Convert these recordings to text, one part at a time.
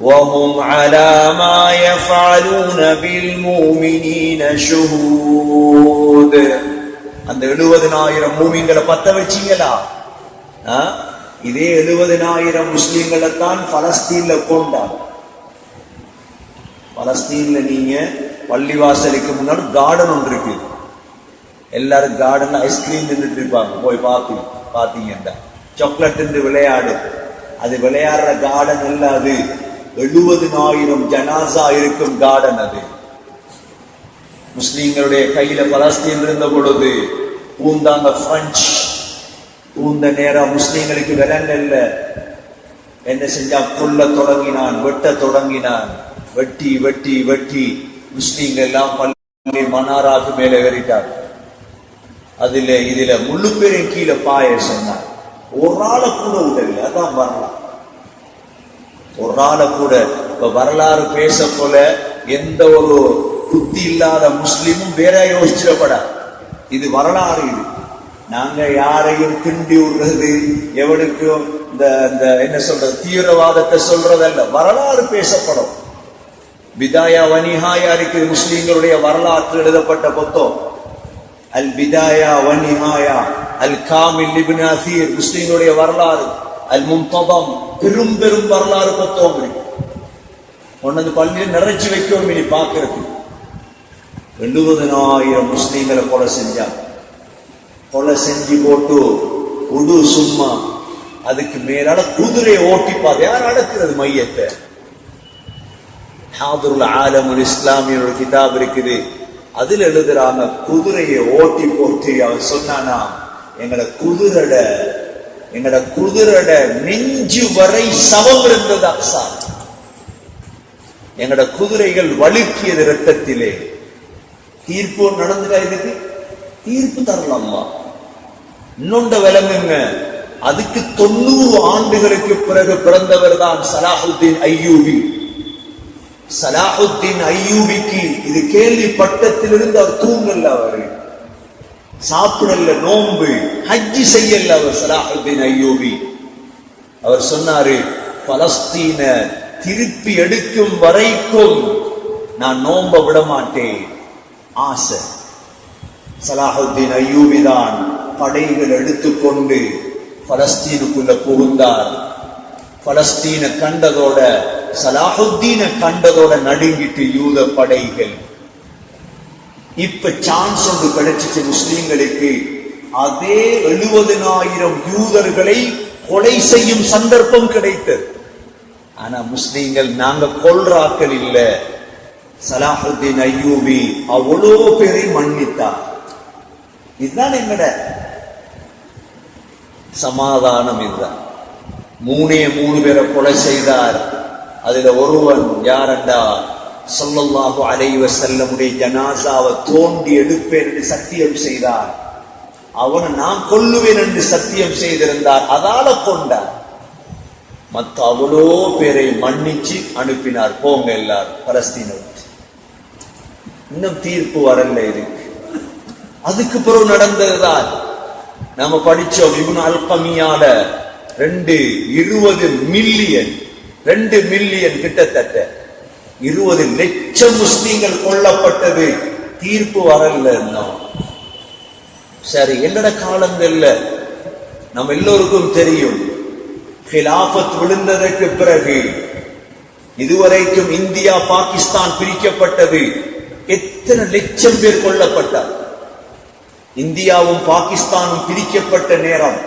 وهم على ما يفعلون بالمؤمنين شهود அந்த எழுபதினாயிரம் மூமிங்களை பத்த வச்சீங்களா ஆ? இதே எழுபதினாயிரம் முஸ்லிம்களை தான் பலஸ்தீன்ல கொண்டாங்க பலஸ்தீன்ல நீங்க பள்ளிவாசலுக்கு முன்னாடி கார்டன் ஒன்று இருக்கு எல்லாரும் கார்டன்ல ஐஸ்கிரீம் தின்னுட்டு இருப்பாங்க போய் பார்த்து பாத்தீங்கன்னா சாக்லேட் விளையாடு அது விளையாடுற கார்டன் இல்ல அது எழுபதினாயிரம் ஜனாசா இருக்கும் கார்டன் அது. முஸ்லீம்களுடைய கையில பலஸ்தீன் இருந்த பொழுது பூந்தாங்க பிரெஞ்சு பூந்த நேரம் முஸ்லீம்களுக்கு விலங்கு இல்ல. என்ன செஞ்சா கொல்ல தொடங்கினான் வெட்ட தொடங்கினான். வெட்டி வெட்டி வெட்டி முஸ்லீம்கள் எல்லாம் பள்ளி மன்னாராக்கு மேல ஏறிட்டார். அதுல இதுல முள்ளு பேரையும் கீழே பாய சொன்னார் ஒரு ஆளை கூட விடல அதான் வரலாம். ஒரு நாளை கூட இப்ப வரலாறு பேச போல எந்த ஒரு புத்தி இல்லாத முஸ்லீமும் வேற யோசிச்சிடப்பட. இது வரலாறு இது. நாங்க யாரையும் திண்டி விடுறது எவனுக்கும் இந்த இந்த என்ன சொல்றது தீவிரவாதத்தை சொல்றதல்ல. வரலாறு பேசப்படும். பிதாயா வனிஹாயா இருக்குது முஸ்லீம்களுடைய வரலாற்று எழுதப்பட்ட புத்தம் அல் பிதாயா வனிஹாயா அல் காமில் முஸ்லீம்களுடைய வரலாறு. அல்முன்தபம் பெரும் பெரும் வரலாறு பத்தோம் உன்னது பள்ளியில் நிறைச்சி வைக்கோம் இனி பார்க்கறது எழுபதனாயிரம் முஸ்லீம்களை கொலை செஞ்சா. கொலை செஞ்சு போட்டு உடு சும்மா. அதுக்கு மேலால குதிரையை ஓட்டிப்பாது யார் அடக்குறது மையத்தை? ஹாதுருல் ஆலமுல் இஸ்லாமியோட கிதாப் இருக்குது. அதுல எழுதுறாங்க குதிரையை ஓட்டி போட்டு அவன் சொன்னானா எங்களை குதிரட எங்கட குதிரட நெஞ்சு வரை சவம் இருந்தது அப்சா. எங்கட குதிரைகள் வழுக்கியது ரத்தத்திலே தீர்ப்பு நடந்துட்டா இதுக்கு? தீர்ப்பு தரலாமா இன்னொண்ட விலங்குங்க அதுக்கு தொண்ணூறு ஆண்டுகளுக்கு பிறகு பிறந்தவர் தான் சலாஹுத்தீன் ஐயூபி. சலாஹுத்தீன் ஐயூபிக்கு இது கேள்வி பட்டத்திலிருந்து அவர் தூங்கல்ல அவரு. சாப்பிடல நோன்பு ஹஜ்ஜி செய்யல அவர் சலாஹுதீன் ஐயூபி. அவர் சொன்னாரு பலஸ்தீன திருப்பி எடுக்கும் வரைக்கும் நான் நோம்ப விட மாட்டேன். ஆசை. சலாஹுதீன் ஐயூபி தான் படைகள் எடுத்துக்கொண்டு பலஸ்தீனுக்குள்ள புகுந்தார். பலஸ்தீன கண்டதோட சலாஹுத்தீன கண்டதோட நடுங்கிட்டு யூத படைகள். இப்ப சான்ஸ் ஒன்று கிடைச்சிச்சு முஸ்லிம்களுக்கு. அதே எழுபதினாயிரம் யூதர்களை கொலை செய்யும் சந்தர்ப்பம் கிடைத்தது ஆனா முஸ்லீம்கள் நாங்க கொல்றாக்கள் இல்ல. சலாஹுத்தீன் ஐயூபி அவ்வளோ பேரை மன்னித்தார். இதுதான் எங்கட சமாதானம் இதுதான். மூணே மூணு பேரை கொலை செய்தார். அதுல ஒருவன் யாரண்டா? சொல்லல்லாஹு அலைவ செல்லமுடைய ஜனாசாவை தோண்டி எடுப்பேன் என்று சத்தியம் செய்தார். அவனை நான் கொல்லுவேன் என்று சத்தியம் செய்திருந்தார். அதால கொண்டார். மத்த அவ்வளோ பேரை மன்னிச்சு அனுப்பினார். போங்க எல்லாரும் பலஸ்தீன இன்னும் தீர்ப்பு வரல இதுக்கு. அதுக்கு பிறகு நடந்ததுதான் நாம படிச்சோம் இவன் அல்பமியால ரெண்டு இருபது மில்லியன் ரெண்டு மில்லியன் கிட்டத்தட்ட. இருபது லட்சம் முஸ்லீம்கள் கொல்லப்பட்டது. தீர்ப்பு வரல சரி என்னட காலங்கள்ல நம்ம எல்லோருக்கும் தெரியும். ஹிலாபத் விழுந்ததற்கு பிறகு இதுவரைக்கும் இந்தியா பாகிஸ்தான் பிரிக்கப்பட்டது. எத்தனை லட்சம் பேர் கொல்லப்பட்டார். இந்தியாவும் பாகிஸ்தானும் பிரிக்கப்பட்ட நேரம்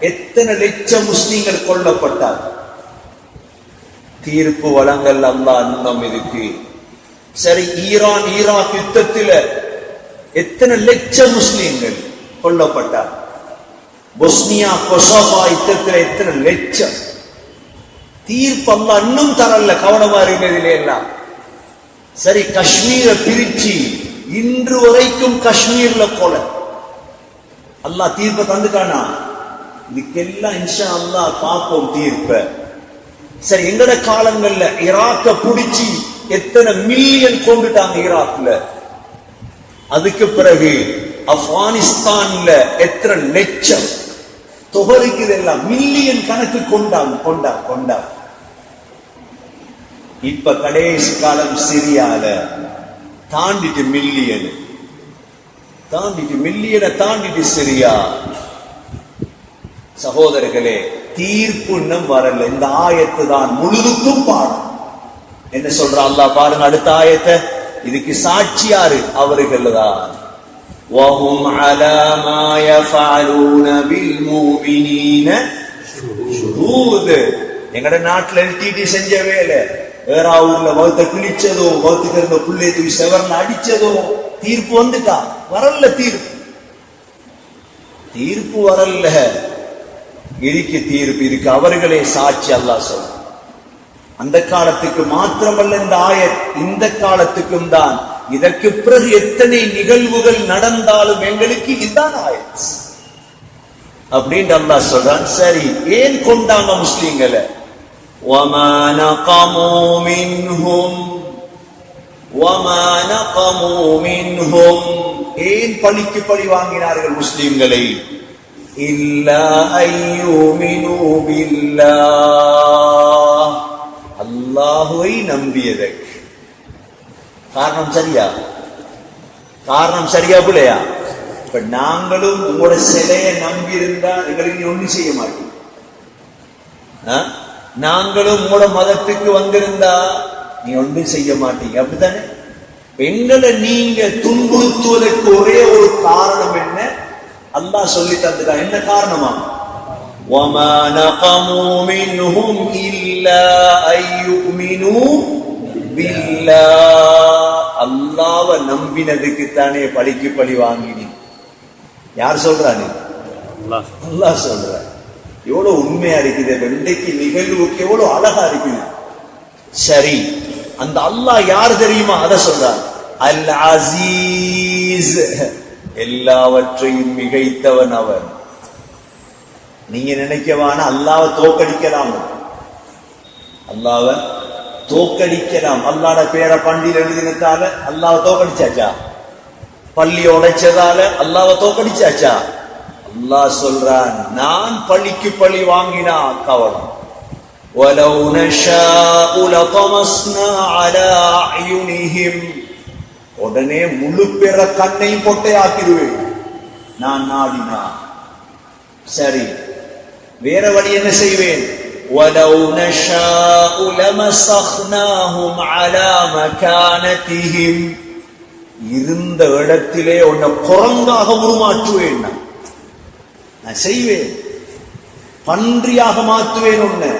எத்தனை லட்சம் முஸ்லீம்கள் கொல்லப்பட்டார். தீர்ப்பு வழங்கல் அல்லா இன்னும் இதுக்கு. சரி ஈரான் ஈராக் யுத்தத்தில் எத்தனை லட்சம் முஸ்லீம்கள் கொல்லப்பட்டார்? பொஸ்னியா கொசோபா யுத்தத்துல எத்தனை லட்சம்? தீர்ப்பு அல்லா இன்னும் தரல கவனமா இருக்கிறதுல எல்லாம். சரி காஷ்மீரை பிரிச்சு இன்று வரைக்கும் காஷ்மீர்ல கொலை. அல்லாஹ் தீர்ப்பை தந்துட்டானா? இதுக்கெல்லாம் இன்ஷா அல்லாஹ் பார்ப்போம் தீர்ப்பை. சரி எங்கட காலங்கள்ல ஈராக்க புடிச்சு எத்தனை மில்லியன் கொண்டுட்டாங்க ஈராக்ல அதுக்கு பிறகு ஆப்கானிஸ்தான்ல எத்தனை லட்சம்? தொகருக்கு இதெல்லாம் மில்லியன் கணக்கு கொண்டாங்க கொண்டா கொண்டா இப்ப கடைசி காலம் சிரியால தாண்டிட்டு மில்லியன் தாண்டிட்டு மில்லியனை தாண்டிட்டு சிரியா. சகோதரர்களே தீர்ப்பு இன்னும் வரல இந்த ஆயத்து தான் முழுதுக்கும் பாடம் என்ன சொல்ற அல்லாஹ் பாருங்க அடுத்த ஆயத்தை இதுக்கு சாட்சியாரு அவர்கள் தான் وهم على ما يفعلون بالمؤمنين شهود எங்கட நாட்டுல எல்டிடி செஞ்ச வேலை வேற ஊர்ல வகுத்த கிழிச்சதோ வகுத்துக்கு இருந்த புள்ளைய தூக்கி செவர்ல அடிச்சதோ தீர்ப்பு வந்துட்டா வரல தீர்ப்பு தீர்ப்பு வரல இருக்கு தீர்ப்பு இதுக்கு அவர்களே சாட்சி அல்லாஹ் சொல்ற அந்த காலத்துக்கு மாத்திரமல்ல இந்த ஆயத் இந்த காலத்துக்கும் தான் இதற்கு பிறகு எத்தனை நிகழ்வுகள் நடந்தாலும் எங்களுக்கு இதுதான் ஆயத் அப்படின்னு அல்லாஹ் சொல்றான் சரி ஏன் கொண்டாங்க முஸ்லீம்களை وما نقموا منهم وما نقموا منهم ஏன் பழிக்கு பழி வாங்கினார்கள் முஸ்லிம்களை إلا أن يؤمنوا بالله. அல்லாஹுவை நம்பியதற்கு காரணம் சரியா காரணம் சரியா பிள்ளையா இப்ப நாங்களும் உங்களோட சிலையை நம்பி இருந்தா எங்களுக்கு நீ ஒண்ணும் செய்ய மாட்டோம் நாங்களும் உங்களோட மதத்துக்கு வந்திருந்தா நீ ஒன்றும் செய்ய மாட்டீங்க அப்படித்தானே எங்களை நீங்க துன்புறுத்துவதற்கு ஒரே ஒரு காரணம் என்ன அல்லாஹ் சொல்லி தந்துட்டா என்ன காரணமா وما نقموا منهم إلا أن يؤمنوا بالله அல்லாஹ்வை நம்பினதுக்கு தானே பழிக்கு பழி வாங்கினி யார் சொல்றானே அல்லாஹ் அல்லாஹ் சொல்ற எவ்வளவு உண்மையா இருக்குது இப்ப இன்றைக்கு நிகழ்வுக்கு எவ்வளவு அழகா இருக்குது சரி அந்த அல்லாஹ் யார் தெரியுமா அத சொல்றார் அல் அசீஸ் எல்லாவற்றையும் மிகைத்தவன் அவன் நீங்க நினைக்கவான அல்லாவை தோக்கடிக்கலாம் அல்லாவை தோக்கடிக்கலாம் அல்லாட பேரை பண்டியில் எழுதினத்தால அல்லாவை தோக்கடிச்சாச்சா பள்ளி உடைச்சதால அல்லாவை தோக்கடிச்சாச்சா அல்லாஹ் சொல்றான் நான் பள்ளிக்கு பழி வாங்கினா கவனம் ولو نشاء لطمسنا على أعينهم உடனே முழு பெற கண்ணையும் பொட்டையாக்கிடுவேன் நான் நாடினா சரி வேற வழி என்ன செய்வேன் ولو نشاء لمسخناهم على مكانتهم இருந்த இடத்திலே உன்னை குரங்காக உருமாற்றுவேன் நான். நான் செய்வேன் பன்றியாக மாற்றுவேன் உன்னை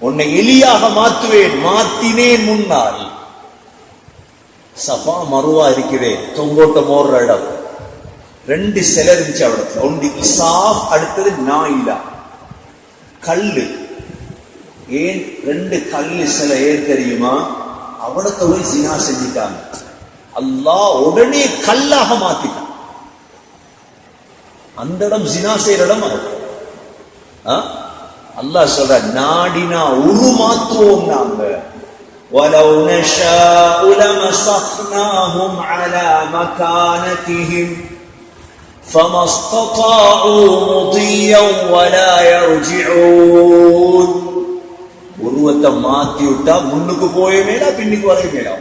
உன்னை எலியாக மாற்றுவேன் மாத்தினேன் முன்னால் சஃபா மருவா இருக்கிறேன் தொங்கோட்டம் ஓடுற இடம். ரெண்டு சிலை இருந்துச்சு அவடத்துல. ஒன்று இசாஃப் அடுத்தது நாயிலா கல்லு. ஏன் ரெண்டு கல்லு சிலை ஏன் தெரியுமா? அவடத்தை போய் சினா செஞ்சிட்டாங்க. அல்லாஹ் உடனே கல்லாக மாத்திட்டான். அந்த இடம் சினா செய்யற இடம் அது. அல்லாஹ் சொல்ற நாடினா உருமாத்துவோம் நாங்க. ولو نشاء لمسخناهم على مكانتهم فما استطاعوا مضيا ولا يرجعون உருவத்தை மாத்தி விட்டா முன்னுக்கு போயே மேலா பின்னுக்கு வரைய மேலா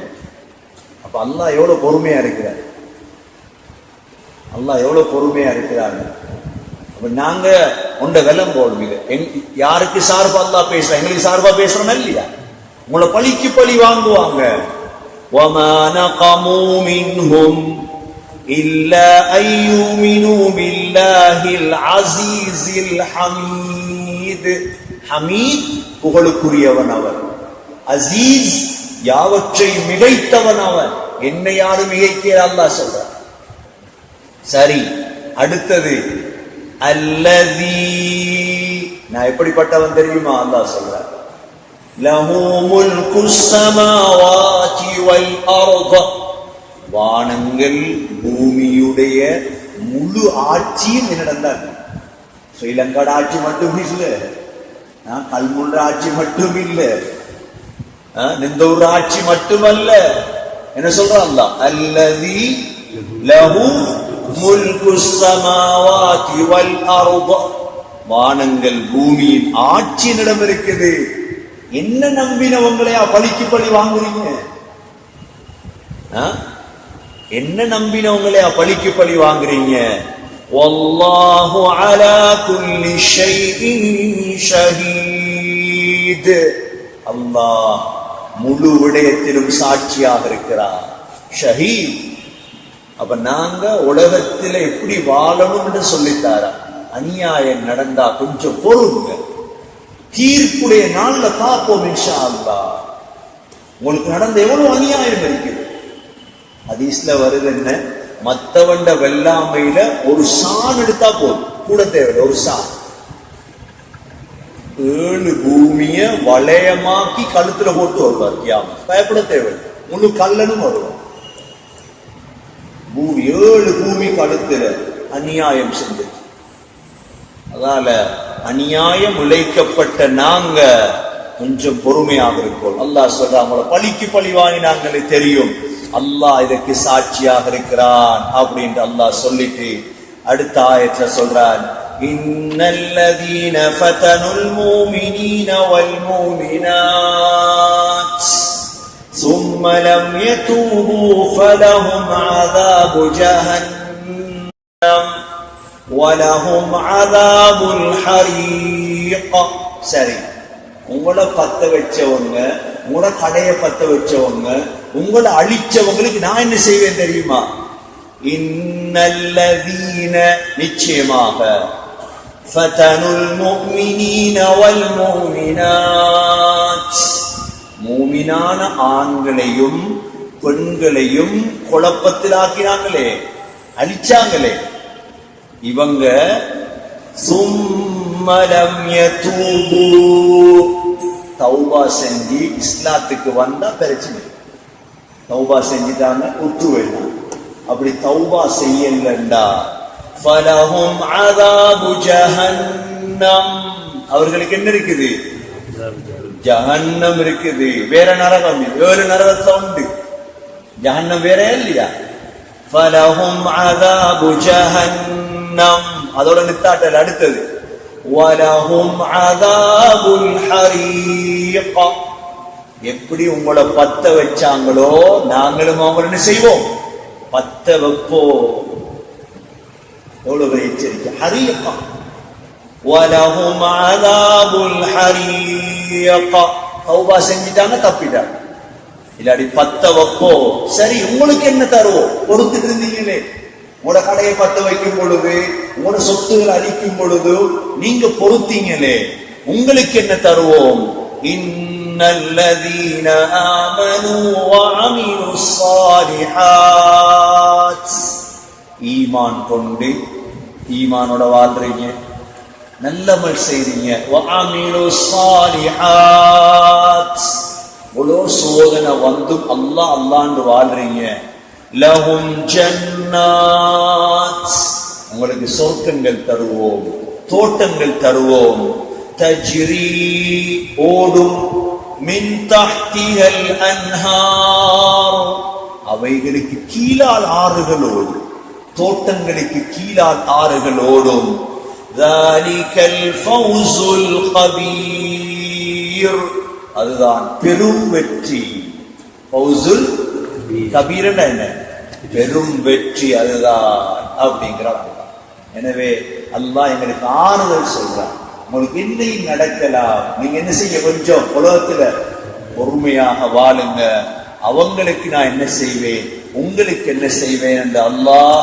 அப்ப அல்லாஹ் எவ்வளவு பொறுமையா இருக்கிறார் அல்லாஹ் எவ்வளவு பொறுமையா இருக்கிறாங்க அப்ப நாங்க உண்ட வெள்ளம் போடும் இது எங்- யாருக்கு சார்பா அல்லாஹ் பேசுறோம் எங்களுக்கு சார்பா பேசுறோம் இல்லையா உங்களை பழிக்கு பழி வாங்குவாங்க. ஹமீத். புகழுக்குரியவன் அவர். அசீஸ் யாவற்றை மிகைத்தவன் அவர் என்னை யாரும் மிகைக்கிற அல்லா சொல்றார் சரி அடுத்தது. அல்லதி நான் எப்படிப்பட்டவன் தெரியுமா அல்லா சொல்ற له ملك السماوات والأرض. வானங்கள் பூமியுடைய முழு ஆட்சியும் என்னிடம் தான் ஸ்ரீலங்காட ஆட்சி மட்டும் இல்லை. ஆ, கல்முன்ற ஆட்சி மட்டும் இல்லை. ஆ, ஒரு ஆட்சி மட்டுமல்ல. என்ன சொல்றான் அல்லாஹ்? அல்லதி லஹு முல்கு சமாவாதி வல் அர்த வானங்கள் பூமியின் ஆட்சி ஆட்சியினிடம் இருக்குது. என்ன நம்பினவங்களையா பழிக்கு பழி வாங்குறீங்க? என்ன நம்பினவங்களையா பழிக்கு பழி வாங்குறீங்க? வல்லாஹு அலா குல்லி ஷைஇன் ஷஹீத். அல்லாஹ் முழு விடயத்திலும் சாட்சியாக இருக்கிறார். ஷஹீத். அப்ப நாங்க உலகத்துல எப்படி வாழணும்னு சொல்லித்தாரா? அநியாயம் நடந்தா கொஞ்சம் பொறுங்க. தீர்ப்புடைய நாள்ல பார்ப்போம் இன்ஷா அல்லாஹ் உனக்கு நடந்த எவ்வளவு அநியாயம் இருக்குது ஹதீஸ்ல வருது என்ன? மத்தவண்ட வெள்ளாமையில ஒரு சான் எடுத்தா போதும். கூட தேவை ஒரு சான் ஏழு பூமிய வளையமாக்கி கழுத்துல போட்டு வருவார் கியாம பயப்பட தேவை முழு கல்லனும் வருவார். பூமி ஏழு பூமி கழுத்துல அநியாயம் செஞ்சது. அதனால அநியாயம் உழைக்கப்பட்ட நாங்க கொஞ்சம் பொறுமையாக இருக்கோம் அல்லாஹ் சொல்ற அவங்கள பழிக்கு பழி வாங்கினாங்களே தெரியும் அல்லாஹ் இதற்கு சாட்சியாக இருக்கிறான் அப்படின்ட்டு அல்லாஹ் சொல்லிட்டு அடுத்த ஆயத்துல சொல்றான் இன்னல்லதீன ஃபதனுல் மூமினீன வல் மூமினாத் ثم لم يتوبوا فلهم عذاب جهنم வலஹும் அதாபுல் ஹரீக் சரி. உங்களை பத்த வச்சவங்க உங்களோட கடையை பத்த வச்சவங்க உங்களை அழிச்சவங்களுக்கு நான் என்ன செய்வேன் தெரியுமா? இன்னல்லதீன நிச்சயமாக. ஃபதனுல் முஃமினீன வல் முஃமினாத் மூமினான ஆண்களையும் பெண்களையும் குழப்பத்தில் குழப்பத்திலாக்கினாங்களே அழிச்சாங்களே. இவங்க சும்மலம் யதூபு. தௌபா செஞ்சு இஸ்லாத்துக்கு வந்தா பிரச்சனை தௌபா செஞ்சுட்டாங்க ஒத்து வேண்டாம் அப்படி தௌபா செய்யலண்டா. ஃபலஹும் அதாபு ஜஹன்னம். அவர்களுக்கு என்ன இருக்குது? ஜஹன்னம் இருக்குது. வேற நரகம் வேறு நரகத்துல உண்டு. ஜஹன்னம் வேற இல்லையா? ஃபலஹும் அதாபு ஜஹன்னம். நம் அதோட நித்தாட்டல் அடுத்தது. வலஹும் எப்படி உங்களை பத்த வச்சாங்களோ நாங்களும் அவங்க என்ன செய்வோம்? பத்த வைப்போ எவ்வளவு எச்சரிக்கை. ஹரியப்பா வலஹும் அதாபுல் ஹரியப்பா தௌபா செஞ்சிட்டாங்க தப்பிட்டாங்க. இல்லாடி பத்த வைப்போ சரி உங்களுக்கு என்ன தருவோம்? பொறுத்துட்டு இருந்தீங்களே. உங்களோட கடையை பத்த வைக்கும் பொழுது உங்களோட சொத்துகள் அழிக்கும் பொழுது நீங்க பொருத்தீங்களே உங்களுக்கு என்ன தருவோம்? இன்னல்லதீன ஆமனு வஅமிலு ஸாலிஹாத். ஈமான் கொண்டு ஈமானோட வாழ்றீங்க. நல்லமல் செய்றீங்க. வஅமிலு ஸாலிஹாத். இவ்வளோ சோதனை வந்தும் அல்லாஹ் அல்லாண்டு வாழ்றீங்க. லஹும் ஜன்னாத். உங்களுக்கு சொர்க்கங்கள் தருவோம் தோட்டங்கள் தருவோம். தஜ்ரி ஓடும் மின் தஹ்திஹல் அன்ஹார். அவைகளுக்கு கீழால் ஆறுகள் ஓடும். தோட்டங்களுக்கு கீழால் ஆறுகள் ஓடும். தாலிகல் ஃபவுசுல் கபீர் அதுதான் பெரும் வெற்றி. ஃபவுசுல் கபீரன் என்ன? பெரும் வெற்றி அதுதான் அப்படிங்கிறார் எனவே அல்லாஹ் எங்களுக்கு ஆறுதல் சொல்றார் உங்களுக்கு இன்னையும் நடக்கலாம் நீங்க என்ன செய்ய கொஞ்சம் உலகத்துல பொறுமையாக வாழுங்க. அவங்களுக்கு நான் என்ன செய்வேன்? உங்களுக்கு என்ன செய்வேன் என்று அல்லாஹ்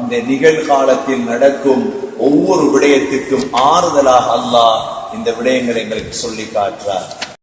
இந்த நிகழ்காலத்தில் நடக்கும் ஒவ்வொரு விடயத்துக்கும் ஆறுதலாக அல்லாஹ் இந்த விடயங்களை எங்களுக்கு சொல்லி காட்டுறார்.